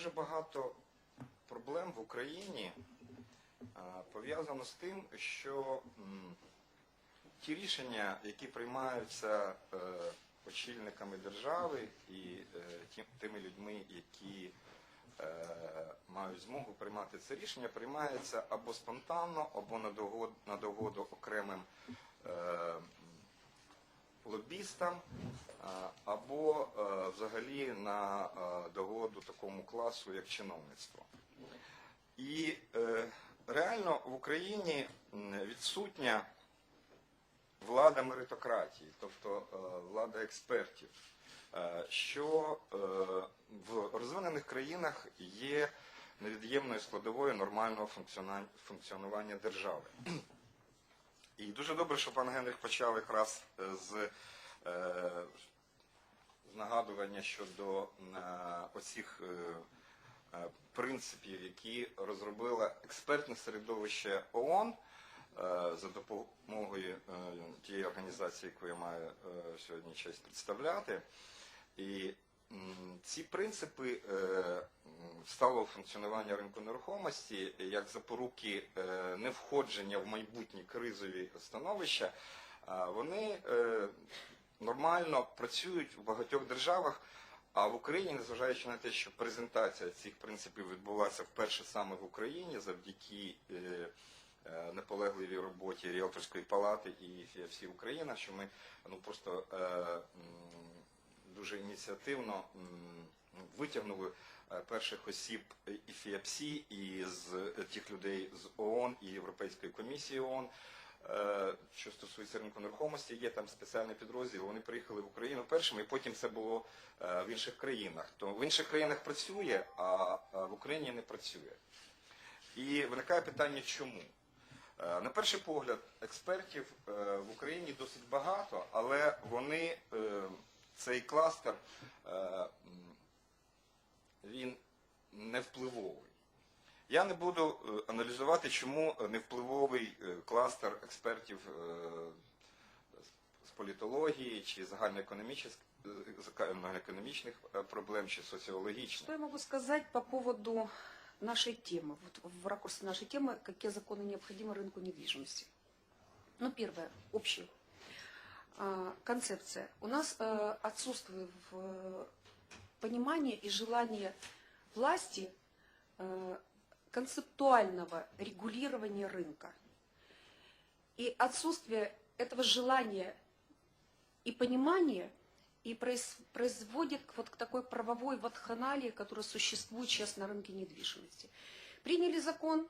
дуже багато проблем в Україні пов'язано з тим, що ті рішення, які приймаються е, очільниками держави і е, тими людьми, які е, мають змогу приймати це рішення, приймаються або спонтанно, або на догоду, окремим е, лобістам, або е, взагалі на е, догоду такому класу, як чиновництво. І е, реально в Україні відсутня влада меритократії, тобто влада експертів, що в розвинених країнах є невід'ємною складовою нормального функціонування держави. І дуже добре, що пан Генрих почав якраз е, з, е, з нагадування щодо е, оцих принципів, які розробило експертне середовище ООН за допомогою тієї організації, яку я маю сьогодні честь представляти. І ці принципи е, сталого функціонування ринку нерухомості як запоруки е, невходження в майбутні кризові становища, вони е, нормально працюють в багатьох державах. А в Україні, незважаючи на те, що презентація цих принципів відбулася вперше саме в Україні завдяки наполегливій роботі Ріелторської палати і всі Україна, що ми ну просто дуже ініціативно витягнули е, перших осіб і ФІАПСі, і з е, тих людей з ООН і Європейської комісії ООН. Е, Що стосується ринку нерухомості, є там спеціальний підрозділ. Вони приїхали в Україну першими, і потім це було в інших країнах. То в інших країнах працює, а в Україні не працює. І виникає питання, чому? На перший погляд, експертів в Україні досить багато, але вони, цей кластер, е, м, він не впливовий. Я не буду е, аналізувати, чому невпливовий е, кластер експертів е, з політології чи загальноекономічних е, загальноекономічних е, проблем чи соціологічних. Что я могу сказать по поводу нашей темы, вот в ракурсе нашей темы, какие законы необходимы рынку недвижимости? Ну, первое, общее. А, Концепция. У нас э, отсутствует э, понимание и желание власти э, концептуального регулирования рынка. И отсутствие этого желания и понимания и произ- производит вот к такой правовой ватханалии, которая существует сейчас на рынке недвижимости. Приняли закон,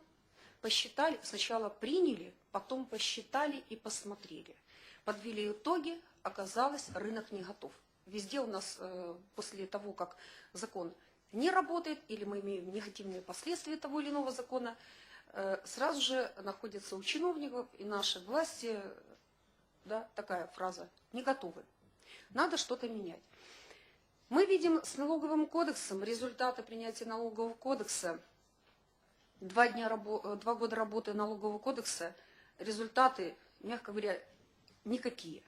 посчитали, сначала приняли, потом посчитали и посмотрели. Подвели итоги, оказалось, рынок не готов. Везде у нас э, после того, как закон не работает, или мы имеем негативные последствия того или иного закона, э, сразу же находятся у чиновников и наши власти, да, такая фраза, не готовы. Надо что-то менять. Мы видим с налоговым кодексом результаты принятия налогового кодекса. Два, дня, э, два года работы налогового кодекса, результаты, мягко говоря, никакие.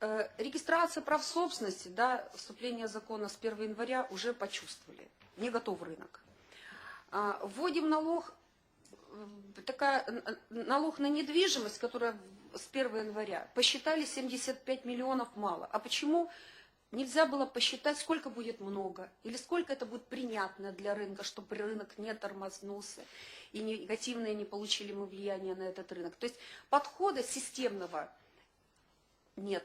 Э, Регистрация прав собственности, да, вступление закона с 1 января уже почувствовали. Не готов рынок. А, Вводим налог, э, такая, э, налог на недвижимость, которая в- с 1 января. Посчитали 75 миллионов мало. А почему нельзя было посчитать, сколько будет много? Или сколько это будет принятно для рынка, чтобы рынок не тормознулся и негативное не получили мы влияние на этот рынок? То есть подхода системного нет.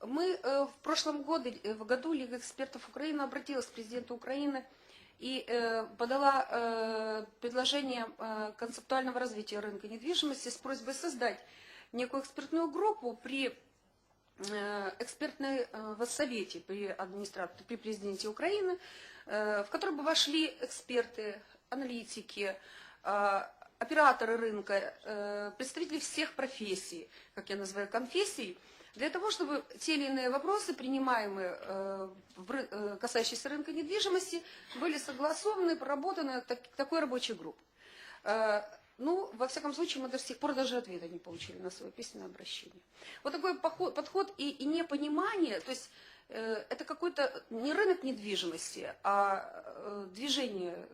Мы э, в прошлом году, э, в году Лига экспертов Украины обратилась к президенту Украины и э, подала предложение концептуального развития рынка недвижимости с просьбой создать некую экспертную группу при экспертной э, воссовете при администрации, при президенте Украины, э, в который бы вошли эксперты, аналитики, э, операторы рынка, э, представители всех профессий, как я называю, конфессий, для того, чтобы те или иные вопросы, принимаемые, э, в ры- э, касающиеся рынка недвижимости, были согласованы, проработаны так- такой рабочей группой. Ну, во всяком случае, мы до сих пор даже ответа не получили на свое письменное обращение. Вот такой подход и, и непонимание, то есть э, это какой-то не рынок недвижимости, а э, движение